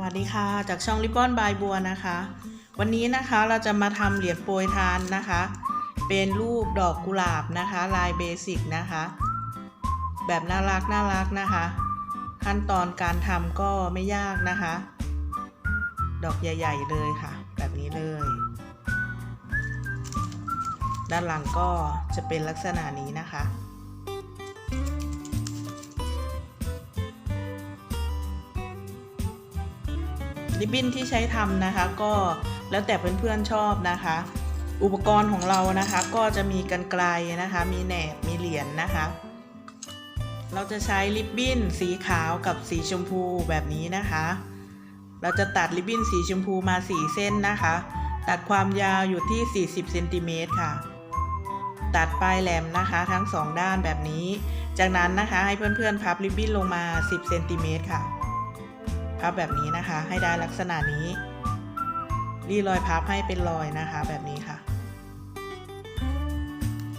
วัสดีค่ะ จากช่องริบบอนบายบัวนะคะ วันนี้นะคะเราจะมาทำเหรียญโปรยทานนะคะ เป็นรูปดอกกุหลาบนะคะ ลายเบสิกนะคะ แบบน่ารักน่ารักนะคะ ขั้นตอนการทำก็ไม่ยากนะคะ ดอกใหญ่ ๆ เลยค่ะ แบบนี้เลย ด้านหลังก็จะเป็นลักษณะนี้นะคะ ริบบิ้นที่ใช้ทำนะคะ ก็แล้วแต่เพื่อนๆชอบนะคะ อุปกรณ์ของเรานะคะ ก็จะมีกันไกลนะคะ มีแหนบมีเหรียญนนะคะ เราจะใช้ริบบิ้นสีขาวกับสีชมพูแบบนี้นะคะ เราจะตัดริบบิ้นสีชมพูมาสีเส้นนะคะ ตัดความยาวอยู่ที่ 40เซนติเมตรค่ะตัดปลายแหลมนะคะทั้งสองด้านแบบนี้ จากนั้นนะคะให้เพื่อนๆพับริบบิ้นลงมา 10เซนติเมตรค่ะ พับแบบนี้นะคะ ให้ได้ลักษณะนี้ รีรอยพับให้เป็นรอยนะคะ แบบนี้ค่ะ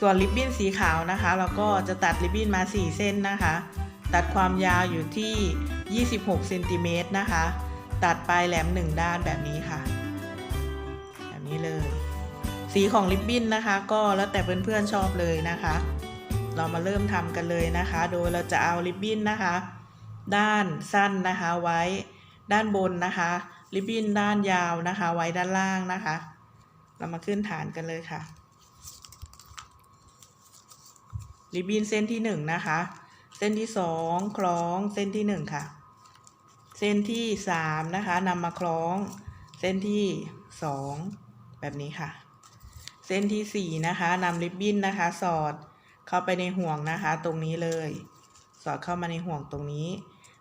ส่วนริบบิ้นสีขาวนะคะ เราก็จะตัดริบบิ้นมา 4 เส้นนะคะ ตัดความยาวอยู่ที่ 26เซนติเมตรนะคะ ตัดปลายแหลม 1 ด้านแบบนี้ค่ะ แบบนี้เลย สีของริบบิ้นนะคะ ก็แล้วแต่เพื่อนๆชอบเลยนะคะ เรามาเริ่มทำกันเลยนะคะ โดยเราจะเอาริบบิ้นนะคะ ด้านสั้นนะคะไว้ด้านบนนะคะ ริบบิ้นด้านยาวนะคะ ไว้ด้านล่างนะคะ เรามาขึ้นฐานกันเลยค่ะ ริบบิ้นเส้นที่หนึ่งนะคะ เส้นที่สองคล้องเส้นที่หนึ่งค่ะ เส้นที่สามนะคะนำมาคล้อง เส้นที่สองแบบนี้ค่ะ เส้นที่สี่นะคะนำริบบิ้นนะคะ สอดเข้าไปในห่วงนะคะ ตรงนี้เลย สอดเข้ามาในห่วงตรงนี้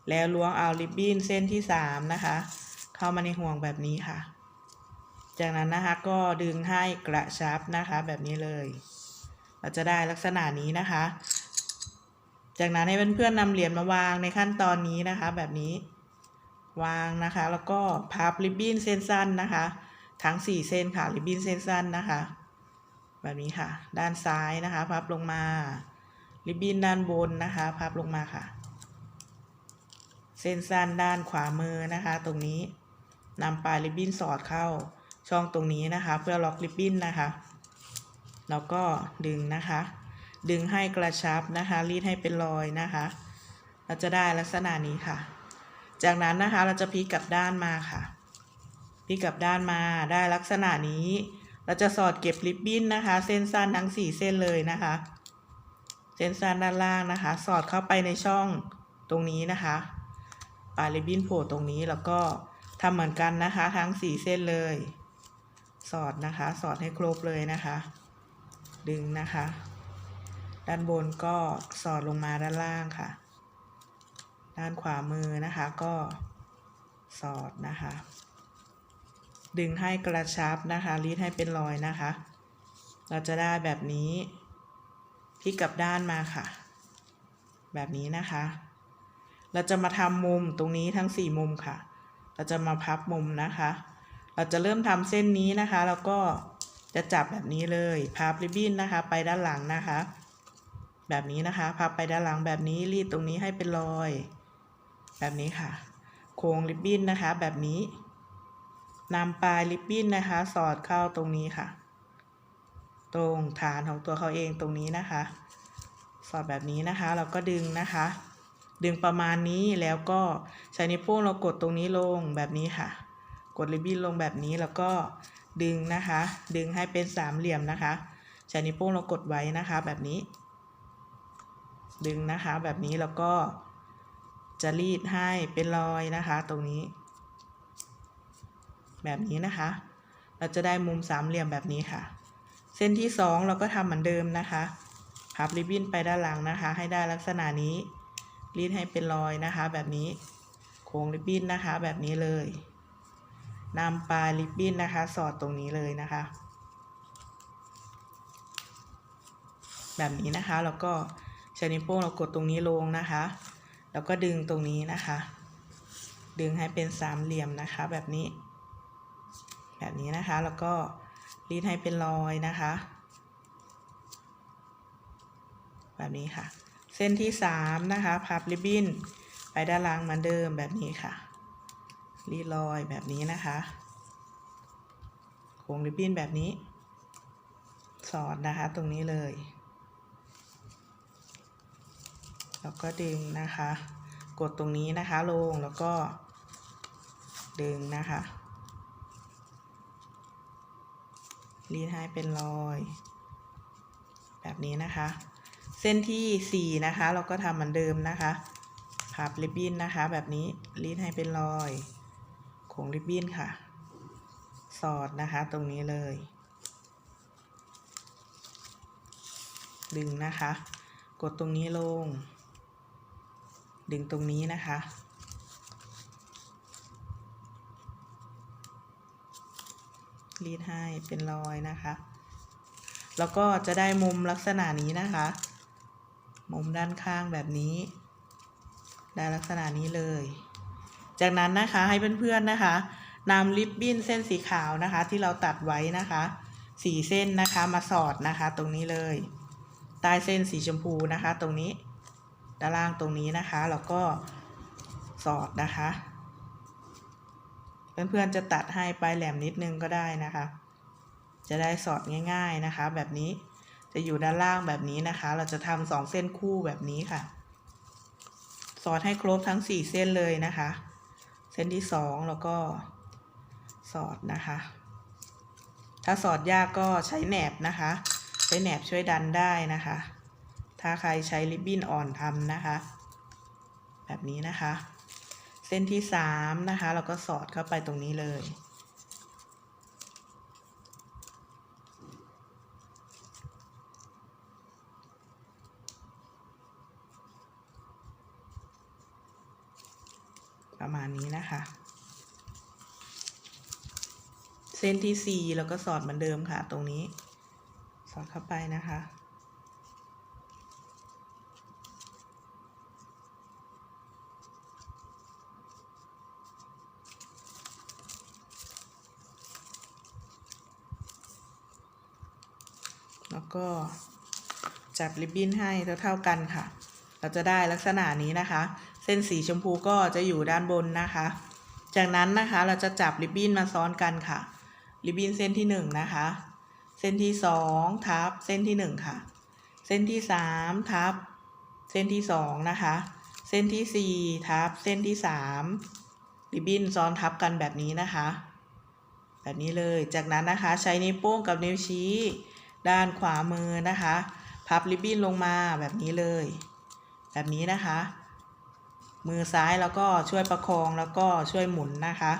แล้วล้วงเอาริบบิ้นเส้นที่สามนะคะ เข้ามาในห่วงแบบนี้ค่ะ จากนั้นนะคะก็ดึงให้กระชับนะคะแบบนี้เลย เราจะได้ลักษณะนี้นะคะ จากนั้นให้เพื่อนๆนำเหรียญมาวางในขั้นตอนนี้นะคะ แบบนี้วางนะคะ แล้วก็พับริบบิ้นเส้นสั้นนะคะ ทั้งสี่เส้นค่ะริบบิ้นเส้นสั้นนะคะ แบบนี้ค่ะ ด้านซ้ายนะคะ พับลงมาริบบิ้นด้านบนนะคะ พับลงมาค่ะ เส้นสั้นด้านขวามือนะคะ ตรงนี้นำปลายริบบิ้นสอดเข้าช่องตรงนี้นะคะ เพื่อล็อกริบบิ้นนะคะ แล้วก็ดึงนะคะ ดึงให้กระชับนะคะ รีดให้เป็นรอยนะคะ เราจะได้ลักษณะนี้ค่ะ จากนั้นนะคะเราจะพลิกกลับด้านมาค่ะพลิกกลับด้านมาได้ลักษณะนี้ เราจะสอดเก็บริบบิ้นนะคะ เส้นสั้นทั้งสี่เส้นเลยนะคะ เส้นสั้นด้านล่างนะคะ สอดเข้าไปในช่องตรงนี้นะคะ ปลายริบบิ้นโผล่ตรงนี้แล้วก็ทำเหมือนกันนะคะ ทั้งสี่เส้นเลย สอดนะคะ สอดให้ครบเลยนะคะ ดึงนะคะ ด้านบนก็สอดลงมาด้านล่างค่ะ ด้านขวามือนะคะก็สอดนะคะ ดึงให้กระชับนะคะรีดให้เป็นรอยนะคะ เราจะได้แบบนี้พลิกกลับด้านมาค่ะ แบบนี้นะคะ เราจะมาทำมุมตรงนี้ทั้งสี่มุมค่ะ เราจะมาพับมุมนะคะ เราจะเริ่มทำเส้นนี้นะคะ แล้วก็จะจับแบบนี้เลยพับริบบิ้นนะคะ ไปด้านหลังนะคะ แบบนี้นะคะพับไปด้านหลังแบบนี้รีดตรงนี้ให้เป็นรอย แบบนี้ค่ะ โค้งริบบิ้นนะคะ แบบนี้นำปลายริบบิ้นนะคะ สอดเข้าตรงนี้ค่ะ ตรงฐานของตัวเขาเองตรงนี้นะคะ สอดแบบนี้นะคะ เราก็ดึงนะคะ ดึงประมาณนี้แล้วก็ใช้นิ้วโป้งเรากดตรงนี้ลงแบบนี้ค่ะ กดริบบิ้นลงแบบนี้แล้วก็ดึงนะคะ ดึงให้เป็นสามเหลี่ยมนะคะ ใช้นิ้วโป้งเรากดไว้นะคะแบบนี้ ดึงนะคะแบบนี้แล้วก็จะรีดให้เป็นรอยนะคะตรงนี้ แบบนี้นะคะ เราจะได้มุมสามเหลี่ยมแบบนี้ค่ะ เส้นที่สองเราก็ทำเหมือนเดิมนะคะพับริบบิ้นไปด้านหลังนะคะ ให้ได้ลักษณะนี้ รีดให้เป็นรอยนะคะ แบบนี้โค้งริบบิ้นนะคะ แบบนี้เลยนำปลายริบบิ้นนะคะ สอดตรงนี้เลยนะคะ แบบนี้นะคะแล้วก็ใช้นิ้วโป้งเรากดตรงนี้ลงนะคะ แล้วก็ดึงตรงนี้นะคะ ดึงให้เป็นสามเหลี่ยมนะคะ แบบนี้ แบบนี้นะคะแล้วก็รีดให้เป็นรอยนะคะ แบบนี้ค่ะ เส้นที่สามนะคะพับริบบิ้นไปด้านล่างเหมือนเดิมแบบนี้ค่ะ รีดรอยแบบนี้นะคะ โค้งริบบิ้นแบบนี้ สอดนะคะตรงนี้เลย แล้วก็ดึงนะคะ กดตรงนี้นะคะลงแล้วก็ ดึงนะคะรีดให้เป็นรอย แบบนี้นะคะ เส้นที่สี่นะคะ เราก็ทำเหมือนเดิมนะคะ พับริบบิ้นนะคะ แบบนี้รีดให้เป็นรอยโค้งริบบิ้นค่ะ สอดนะคะตรงนี้เลย ดึงนะคะ กดตรงนี้ลง ดึงตรงนี้นะคะ รีดให้เป็นรอยนะคะ แล้วก็จะได้มุมลักษณะนี้นะคะ มุมด้านข้างแบบนี้ ได้ลักษณะนี้เลย จากนั้นนะคะให้เพื่อนๆนะคะนำริบบิ้นเส้นสีขาวนะคะ ที่เราตัดไว้นะคะสีเส้นนะคะมาสอดนะคะ ตรงนี้เลยใต้เส้นสีชมพูนะคะ ตรงนี้ด้านล่างตรงนี้นะคะแล้วก็สอดนะคะ เพื่อนๆจะตัดให้ปลายแหลมนิดนึงก็ได้นะคะ จะได้สอดง่าย ๆนะคะ แบบนี้ จะอยู่ด้านล่างแบบนี้นะคะ เราจะทำสองเส้นคู่แบบนี้ค่ะ สอดให้ครบทั้งสี่เส้นเลยนะคะ เส้นที่สองแล้วก็สอดนะคะ ถ้าสอดยากก็ใช้แหนบนะคะ ใช้แหนบช่วยดันได้นะคะ ถ้าใครใช้ริบบิ้นอ่อนทำนะคะ แบบนี้นะคะ เส้นที่สามนะคะ เราก็สอดเข้าไปตรงนี้เลย ประมาณนี้นะคะ เส้นที่สี่เราก็สอดเหมือนเดิมค่ะ ตรงนี้ สอดเข้าไปนะคะแล้วก็จับริบบิ้นให้เท่าๆกันค่ะ เราจะได้ลักษณะนี้นะคะ เส้นสีชมพูก็จะอยู่ด้านบนนะคะ จากนั้นนะคะเราจะจับริบบิ้นมาซ้อนกันค่ะ ริบบิ้นเส้นที่หนึ่งนะคะ เส้นที่สองทับเส้นที่หนึ่งค่ะ เส้นที่สามทับเส้นที่สองนะคะ เส้นที่สี่ทับเส้นที่สามริบบิ้นซ้อนทับกันแบบนี้นะคะ แบบนี้เลย จากนั้นนะคะใช้นิ้วโป้งกับนิ้วชี้ ด้านขวามือนะคะ พับริบบิ้นลงมาแบบนี้เลย แบบนี้นะคะ มือซ้ายแล้วก็ช่วยประคองแล้วก็ช่วยหมุนนะคะ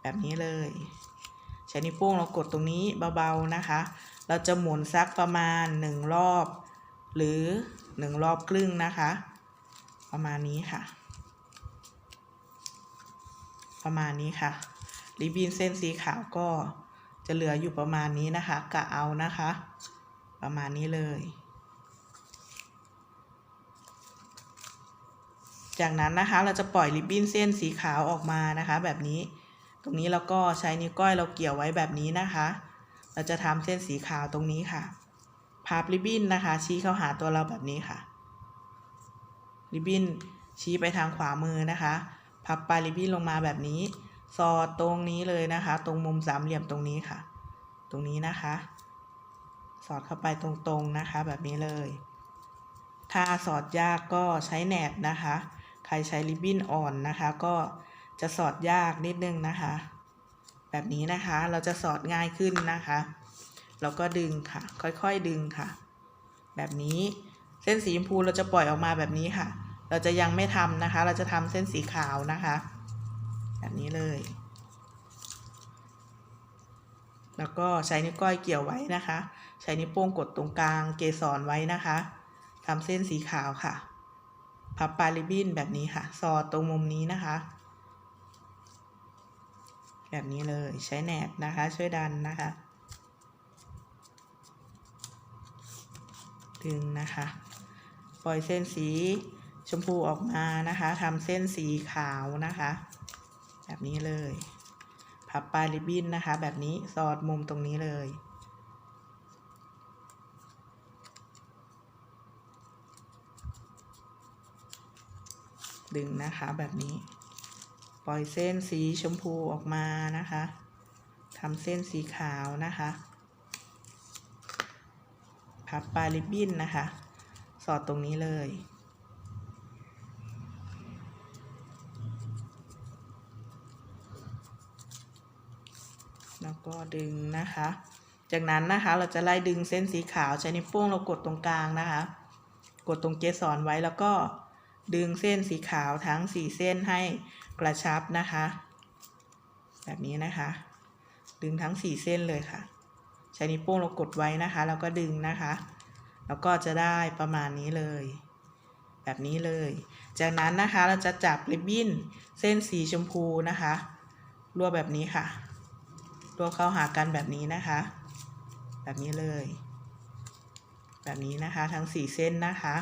แบบนี้เลยใช้นิ้วโป้งเรากดตรงนี้เบาๆนะคะ เราจะหมุนสักประมาณหนึ่งรอบ หรือหนึ่งรอบครึ่งนะคะ ประมาณนี้ค่ะ ประมาณนี้ค่ะริบบิ้นเส้นสีขาวก็จะเหลืออยู่ประมาณนี้นะคะกะเอานะคะ ประมาณนี้เลย จากนั้นนะคะเราจะปล่อยริบบิ้นเส้นสีขาวออกมานะคะ แบบนี้ ตรงนี้เราก็ใช้นิ้วก้อยเราเกี่ยวไว้แบบนี้นะคะ เราจะทำเส้นสีขาวตรงนี้ค่ะ พับริบบิ้นนะคะ ชี้เข้าหาตัวเราแบบนี้ค่ะ ริบบิ้นชี้ไปทางขวามือนะคะ พับปลายริบบิ้นลงมาแบบนี้ สอดตรงนี้เลยนะคะ ตรงมุมสามเหลี่ยมตรงนี้ค่ะ ตรงนี้นะคะ สอดเข้าไปตรงๆนะคะ แบบนี้เลย ถ้าสอดยากก็ใช้แหนบนะคะ ใครใช้ริบบิ้นอ่อนนะคะ ก็จะสอดยากนิดนึงนะคะ แบบนี้นะคะเราจะสอดง่ายขึ้นนะคะแล้วก็ดึงค่ะ ค่อยๆดึงค่ะ แบบนี้เส้นสีชมพูเราจะปล่อยออกมาแบบนี้ค่ะ เราจะยังไม่ทำนะคะ เราจะทำเส้นสีขาวนะคะ แบบนี้เลย แล้วก็ใช้นิ้วก้อยเกี่ยวไว้นะคะ ใช้นิ้วโป้งกดตรงกลางเกสรไว้นะคะทำเส้นสีขาวค่ะ พับปลายริบบิ้นแบบนี้ค่ะ สอดตรงมุมนี้นะคะ แบบนี้เลยใช้แหนบนะคะ ช่วยดันนะคะดึงนะคะ ปล่อยเส้นสีชมพูออกมานะคะทำเส้นสีขาวนะคะ แบบนี้เลย พับปลายริบบิ้นนะคะ แบบนี้สอดมุมตรงนี้เลย ดึงนะคะแบบนี้ ปล่อยเส้นสีชมพูออกมานะคะทำเส้นสีขาวนะคะ พับปลายริบบิ้นนะคะ สอดตรงนี้เลย แล้วก็ดึงนะคะ จากนั้นนะคะเราจะไล่ดึงเส้นสีขาวใช้นิ้วโป้งเรากดตรงกลางนะคะ กดตรงเกสรไว้แล้วก็ ดึงเส้นสีขาวทั้งสี่เส้นให้กระชับนะคะ แบบนี้นะคะ ดึงทั้งสี่เส้นเลยค่ะ ใช้นิ้วโป้งเรากดไว้นะคะ แล้วก็ดึงนะคะ แล้วก็จะได้ประมาณนี้เลย แบบนี้เลย จากนั้นนะคะเราจะจับริบบิ้นเส้นสีชมพูนะคะรวบแบบนี้ค่ะรวบเข้าหากันแบบนี้นะคะ แบบนี้เลย แบบนี้นะคะทั้งสี่เส้นนะคะ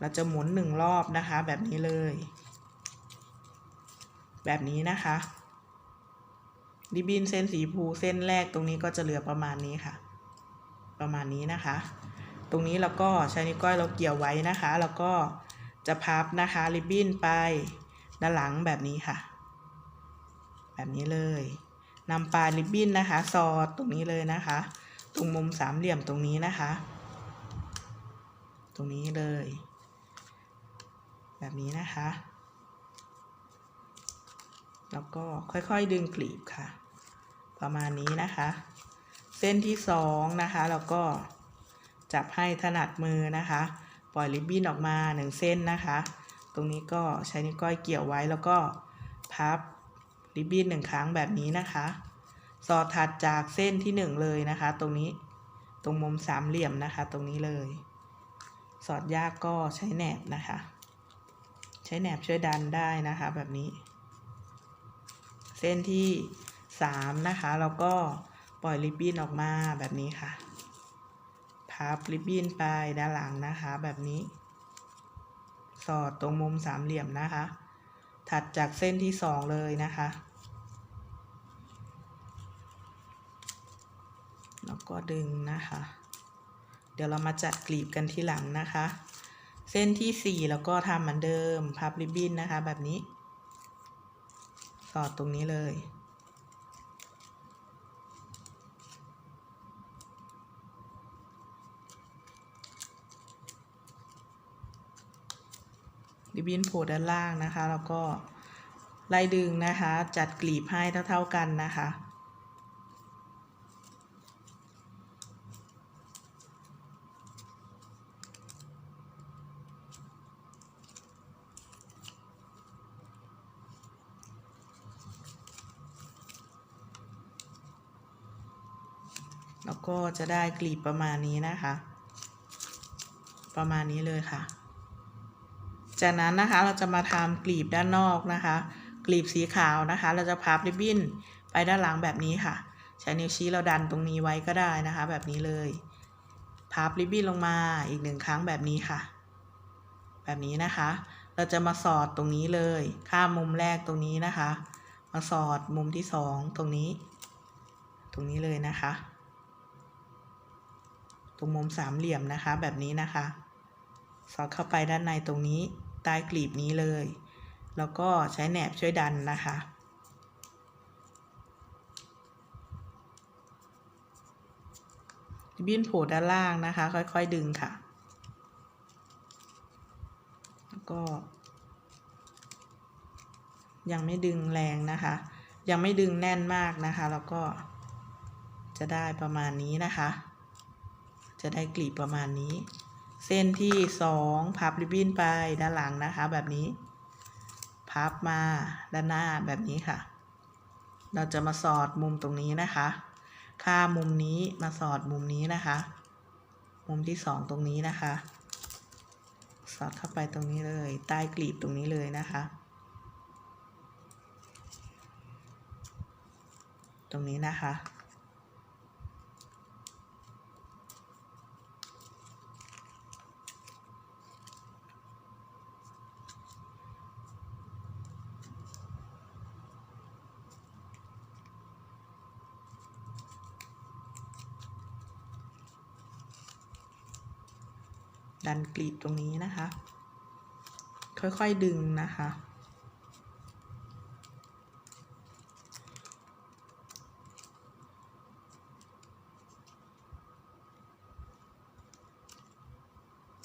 เราจะหมุนหนึ่งรอบนะคะ แบบนี้เลย แบบนี้นะคะริบบิ้นเส้นสีชมพูเส้นแรกตรงนี้ก็จะเหลือประมาณนี้ค่ะ ประมาณนี้นะคะ ตรงนี้เราก็ใช้นิ้วก้อยเราเกี่ยวไว้นะคะ แล้วก็จะพับนะคะริบบิ้นไปด้านหลังแบบนี้ค่ะ แบบนี้เลยนำปลายริบบิ้นนะคะ สอดตรงนี้เลยนะคะ ตรงมุมสามเหลี่ยมตรงนี้นะคะ ตรงนี้เลย แบบนี้นะคะ แล้วก็ค่อยๆดึงกลีบค่ะ ประมาณนี้นะคะ เส้นที่สองนะคะ แล้วก็จับให้ถนัดมือนะคะ ปล่อยริบบิ้นออกมาหนึ่งเส้นนะคะ ตรงนี้ก็ใช้นิ้วก้อยเกี่ยวไว้แล้วก็พับริบบิ้นหนึ่งครั้งแบบนี้นะคะ สอดถัดจากเส้นที่หนึ่งเลยนะคะ ตรงนี้ตรงมุมสามเหลี่ยมนะคะ ตรงนี้เลย สอดยากก็ใช้แหนบนะคะ ใช้แหนบช่วยดันได้นะคะแบบนี้ เส้นที่สามนะคะแล้วก็ปล่อยริบบิ้นออกมาแบบนี้ค่ะ พับริบบิ้นไปด้านหลังนะคะแบบนี้ สอดตรงมุมสามเหลี่ยมนะคะ ถัดจากเส้นที่สองเลยนะคะ แล้วก็ดึงนะคะ เดี๋ยวเรามาจัดกลีบกันที่หลังนะคะ เส้นที่สี่แล้วก็ทำเหมือนเดิมพับริบบิ้นนะคะ แบบนี้ สอดตรงนี้เลย ริบบิ้นโผล่ด้านล่างนะคะ แล้วก็ไล่ดึงนะคะ จัดกลีบให้เท่าๆกันนะคะ แล้วก็จะได้กลีบประมาณนี้นะคะ ประมาณนี้เลยค่ะ จากนั้นนะคะเราจะมาทำกลีบด้านนอกนะคะ กลีบสีขาวนะคะ เราจะพับริบบิ้นไปด้านหลังแบบนี้ค่ะ ใช้นิ้วชี้เราดันตรงนี้ไว้ก็ได้นะคะ แบบนี้เลยพับริบบิ้นลงมาอีกหนึ่งครั้งแบบนี้ค่ะ แบบนี้นะคะ เราจะมาสอดตรงนี้เลย ข้ามมุมแรกตรงนี้นะคะ มาสอดมุมที่สองตรงนี้ ตรงนี้เลยนะคะ ตรงมุมสามเหลี่ยมนะคะ แบบนี้นะคะ สอดเข้าไปด้านในตรงนี้ใต้กลีบนี้เลย แล้วก็ใช้แหนบช่วยดันนะคะ บิ้นโผล่ด้านล่างนะคะ ค่อยๆดึงค่ะ แล้วก็ยังไม่ดึงแรงนะคะ ยังไม่ดึงแน่นมากนะคะ แล้วก็จะได้ประมาณนี้นะคะ จะได้กลีบประมาณนี้ เส้นที่สองพับริบบิ้นไปด้านหลังนะคะแบบนี้ พับมาด้านหน้าแบบนี้ค่ะ เราจะมาสอดมุมตรงนี้นะคะ ข้ามมุมนี้มาสอดมุมนี้นะคะ มุมที่สองตรงนี้นะคะ สอดเข้าไปตรงนี้เลย ใต้กลีบตรงนี้เลยนะคะ ตรงนี้นะคะ กรีดตรงนี้นะคะ ค่อยๆดึงนะคะ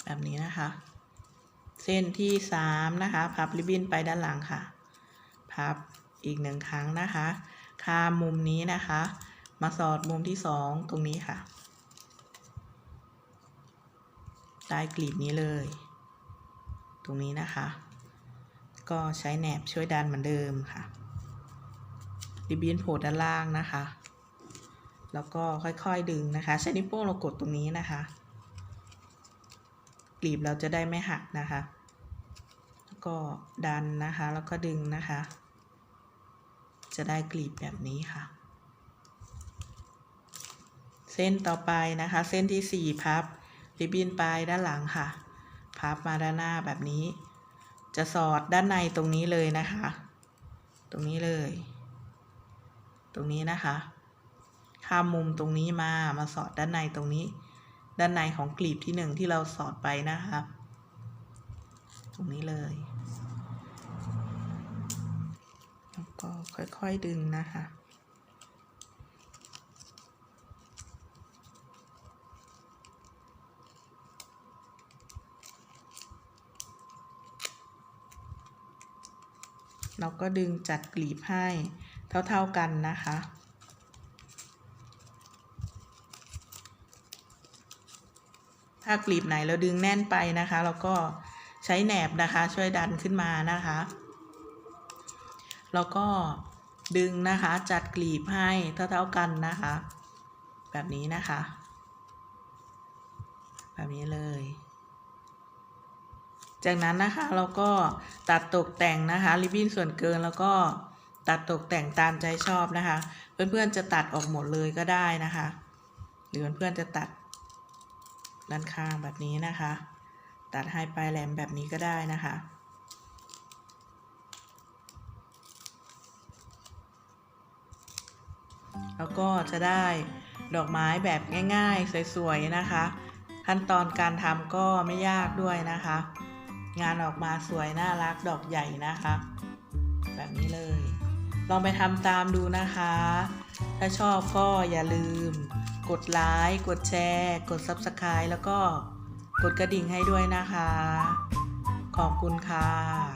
แบบนี้นะคะ เส้นที่สามนะคะพับริบบิ้นไปด้านหลังค่ะ พับอีกหนึ่งครั้งนะคะคามมุมนี้นะคะ มาสอดมุมที่สองตรงนี้ค่ะ ใต้กลีบนี้เลย ตรงนี้นะคะ ก็ใช้แหนบช่วยดันเหมือนเดิมค่ะริบบิ้นโผล่ด้านล่างนะคะ แล้วก็ค่อยๆดึงนะคะ ใช้นิ้วโป้งเรากดตรงนี้นะคะ กลีบเราจะได้ไม่หักนะคะ แล้วก็ดันนะคะ แล้วก็ดึงนะคะ จะได้กลีบแบบนี้ค่ะ เส้นต่อไปนะคะ เส้นที่สี่พับ ริบบิ้นปลายด้านหลังค่ะ พับมาด้านหน้าแบบนี้ จะสอดด้านในตรงนี้เลยนะคะ ตรงนี้เลย ตรงนี้นะคะ ข้ามมุมตรงนี้มา มาสอดด้านในตรงนี้ ด้านในของกลีบที่หนึ่งที่เราสอดไปนะคะ ตรงนี้เลยแล้วก็ค่อยๆดึงนะคะ เราก็ดึงจัดกลีบให้เท่า ๆกันนะคะ ถ้ากลีบไหนเราดึงแน่นไปนะคะ เราก็ใช้แหนบนะคะช่วยดันขึ้นมานะคะ แล้วก็ดึงนะคะจัดกลีบให้เท่าๆกันนะคะ แบบนี้นะคะ แบบนี้เลย จากนั้นนะคะเราก็ตัดตกแต่งนะคะริบบิ้นส่วนเกินแล้วก็ตัดตกแต่งตามใจชอบนะคะ เพื่อนๆจะตัดออกหมดเลยก็ได้นะคะ หรือเพื่อนๆจะตัดด้านข้างแบบนี้นะคะ ตัดให้ปลายแหลมแบบนี้ก็ได้นะคะแล้วก็จะได้ดอกไม้แบบง่ายๆ สวยๆนะคะ ขั้นตอนการทำก็ไม่ยากด้วยนะคะ งานออกมาสวยน่ารักดอกใหญ่นะคะ แบบนี้เลย ลองไปทำตามดูนะคะ ถ้าชอบก็อย่าลืม กดไลค์กดแชร์ กด Subscribe แล้วก็กดกระดิ่งให้ด้วยนะคะ ขอบคุณค่ะ